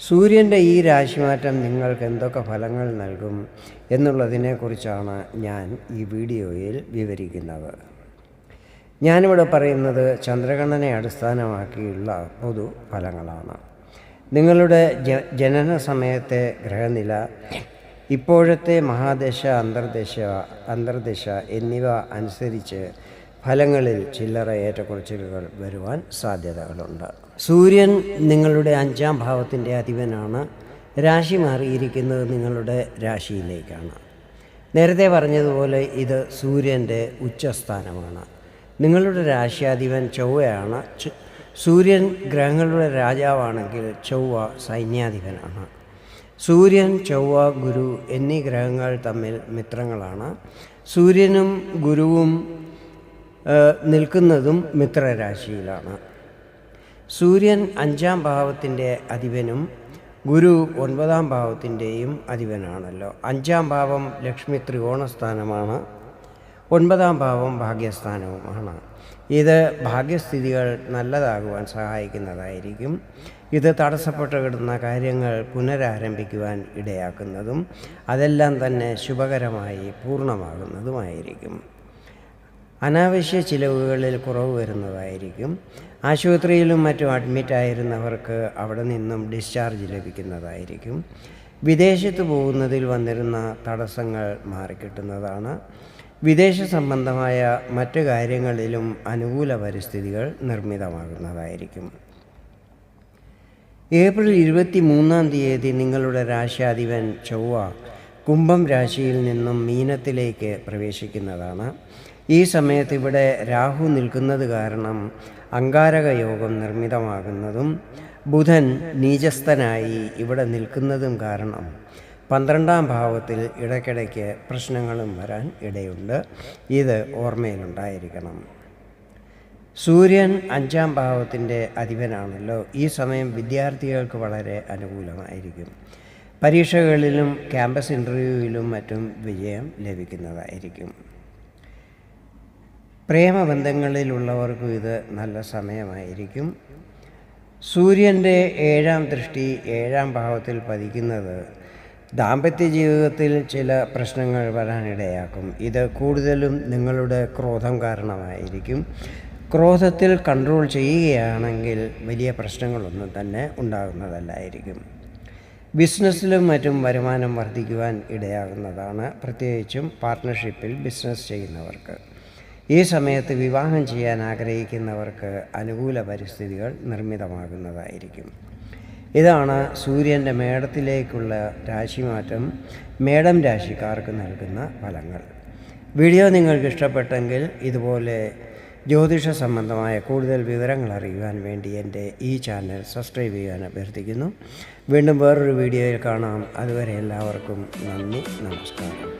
സൂര്യന്റെ ഈ രാശിമാറ്റം നിങ്ങൾക്ക് എന്തൊക്കെ ഫലങ്ങൾ നൽകും എന്നുള്ളതിനെക്കുറിച്ചാണ് ഞാൻ ഈ വീഡിയോയിൽ വിവരിക്കുന്നത്. ഞാനിവിടെ പറയുന്നത് ചന്ദ്രഗണനെ അടിസ്ഥാനമാക്കിയുള്ള പൊതു ഫലങ്ങളാണ്. നിങ്ങളുടെ ജനന സമയത്തെ ഗ്രഹനില ഇപ്പോഴത്തെ മഹാദശ അന്തർദശ അന്തർദശ എന്നിവ അനുസരിച്ച് ഫലങ്ങളിൽ ചില്ലറ ഏറ്റക്കുറച്ചിലുകൾ വരുവാൻ സാധ്യതകളുണ്ട്. സൂര്യൻ നിങ്ങളുടെ അഞ്ചാം ഭാവത്തിന്റെ അധിപനാണ്. രാശി മാറിയിരിക്കുന്നത് നിങ്ങളുടെ രാശിയിലേക്കാണ്. നേരത്തെ പറഞ്ഞതുപോലെ ഇത് സൂര്യന്റെ ഉച്ചസ്ഥാനമാണ്. നിങ്ങളുടെ രാശ്യാധിപൻ ചൊവ്വയാണ്. സൂര്യൻ ഗ്രഹങ്ങളുടെ രാജാവാണെങ്കിൽ ചൊവ്വ സൈന്യാധിപനാണ്. സൂര്യൻ ചൊവ്വ ഗുരു എന്നീ ഗ്രഹങ്ങൾ തമ്മിൽ മിത്രങ്ങളാണ്. സൂര്യനും ഗുരുവും നിൽക്കുന്നതും മിത്രരാശിയിലാണ്. സൂര്യൻ അഞ്ചാം ഭാവത്തിന്റെ അധിപനും ഗുരു ഒൻപതാം ഭാവത്തിന്റെയും അധിപനാണല്ലോ. അഞ്ചാം ഭാവം ലക്ഷ്മി ത്രികോണസ്ഥാനമാണ് ഒൻപതാം ഭാവം ഭാഗ്യസ്ഥാനവുമാണ്. ഇത് ഭാഗ്യസ്ഥിതികൾ നല്ലതാകുവാൻ സഹായിക്കുന്നതായിരിക്കും. ഇത് തടസ്സപ്പെട്ട് കിടന്ന കാര്യങ്ങൾ പുനരാരംഭിക്കുവാൻ ഇടയാക്കുന്നതും അതെല്ലാം തന്നെ ശുഭകരമായി പൂർണമാകുന്നതുമായിരിക്കും. അനാവശ്യ ചിലവുകളിൽ കുറവ് വരുന്നതായിരിക്കും. ആശുപത്രിയിലും മറ്റും അഡ്മിറ്റായിരുന്നവർക്ക് അവിടെ നിന്നും ഡിസ്ചാർജ് ലഭിക്കുന്നതായിരിക്കും. വിദേശത്ത് പോകുന്നതിൽ വന്നിരുന്ന തടസ്സങ്ങൾ മാറിക്കിട്ടുന്നതാണ്. വിദേശ സംബന്ധമായ മറ്റു കാര്യങ്ങളിലും അനുകൂല പരിസ്ഥിതികൾ നിർമ്മിതമാകുന്നതായിരിക്കും. ഏപ്രിൽ ഇരുപത്തി മൂന്നാം തീയതി നിങ്ങളുടെ രാശ്യാധിപൻ ചൊവ്വ കുംഭം രാശിയിൽ നിന്നും മീനത്തിലേക്ക് പ്രവേശിക്കുന്നതാണ്. ഈ സമയത്ത് ഇവിടെ രാഹു നിൽക്കുന്നത് കാരണം അങ്കാരക യോഗം നിർമ്മിതമാകുന്നതും ബുധൻ നീചസ്ഥനായി ഇവിടെ നിൽക്കുന്നതും കാരണം പന്ത്രണ്ടാം ഭാവത്തിൽ ഇടയ്ക്കിടയ്ക്ക് പ്രശ്നങ്ങളും വരാൻ ഇടയുണ്ട്. ഇത് ഓർമ്മയിലുണ്ടായിരിക്കണം. സൂര്യൻ അഞ്ചാം ഭാവത്തിന്റെ അധിപനാണല്ലോ. ഈ സമയം വിദ്യാർത്ഥികൾക്ക് വളരെ അനുകൂലമായിരിക്കും. പരീക്ഷകളിലും ക്യാമ്പസ് ഇന്റർവ്യൂവിലും മറ്റും വിജയം ലഭിക്കുന്നതായിരിക്കും. പ്രേമബന്ധങ്ങളിലുള്ളവർക്കും ഇത് നല്ല സമയമായിരിക്കും. സൂര്യന്റെ ഏഴാം ദൃഷ്ടി ഏഴാം ഭാവത്തിൽ പതിക്കുന്നത് ദാമ്പത്യ ജീവിതത്തിൽ ചില പ്രശ്നങ്ങൾ വരാനിടയാക്കും. ഇത് കൂടുതലും നിങ്ങളുടെ ക്രോധം കാരണമായിരിക്കും. ക്രോധത്തിൽ കൺട്രോൾ ചെയ്യുകയാണെങ്കിൽ വലിയ പ്രശ്നങ്ങളൊന്നും തന്നെ ഉണ്ടാകുന്നതല്ലായിരിക്കും. ബിസിനസ്സിലും മറ്റും വരുമാനം വർദ്ധിക്കുവാൻ ഇടയാകുന്നതാണ്. പ്രത്യേകിച്ചും പാർട്ട്ണർഷിപ്പിൽ ബിസിനസ് ചെയ്യുന്നവർക്ക്. ഈ സമയത്ത് വിവാഹം ചെയ്യാൻ ആഗ്രഹിക്കുന്നവർക്ക് അനുകൂല പരിസ്ഥിതികൾ നിർമ്മിതമാകുന്നതായിരിക്കും. ഇതാണ് സൂര്യന്റെ മേടത്തിലേക്കുള്ള രാശിമാറ്റം മേടം രാശിക്കാർക്ക് നൽകുന്ന ഫലങ്ങൾ. വീഡിയോ നിങ്ങൾക്ക് ഇഷ്ടപ്പെട്ടെങ്കിൽ ഇതുപോലെ ജ്യോതിഷ സംബന്ധമായ കൂടുതൽ വിവരങ്ങൾ അറിയുവാൻ വേണ്ടി എന്റെ ഈ ചാനൽ സബ്സ്ക്രൈബ് ചെയ്യാൻ അഭ്യർത്ഥിക്കുന്നു. വീണ്ടും വേറൊരു വീഡിയോയിൽ കാണാം. അതുവരെ എല്ലാവർക്കും നന്ദി നമസ്കാരം.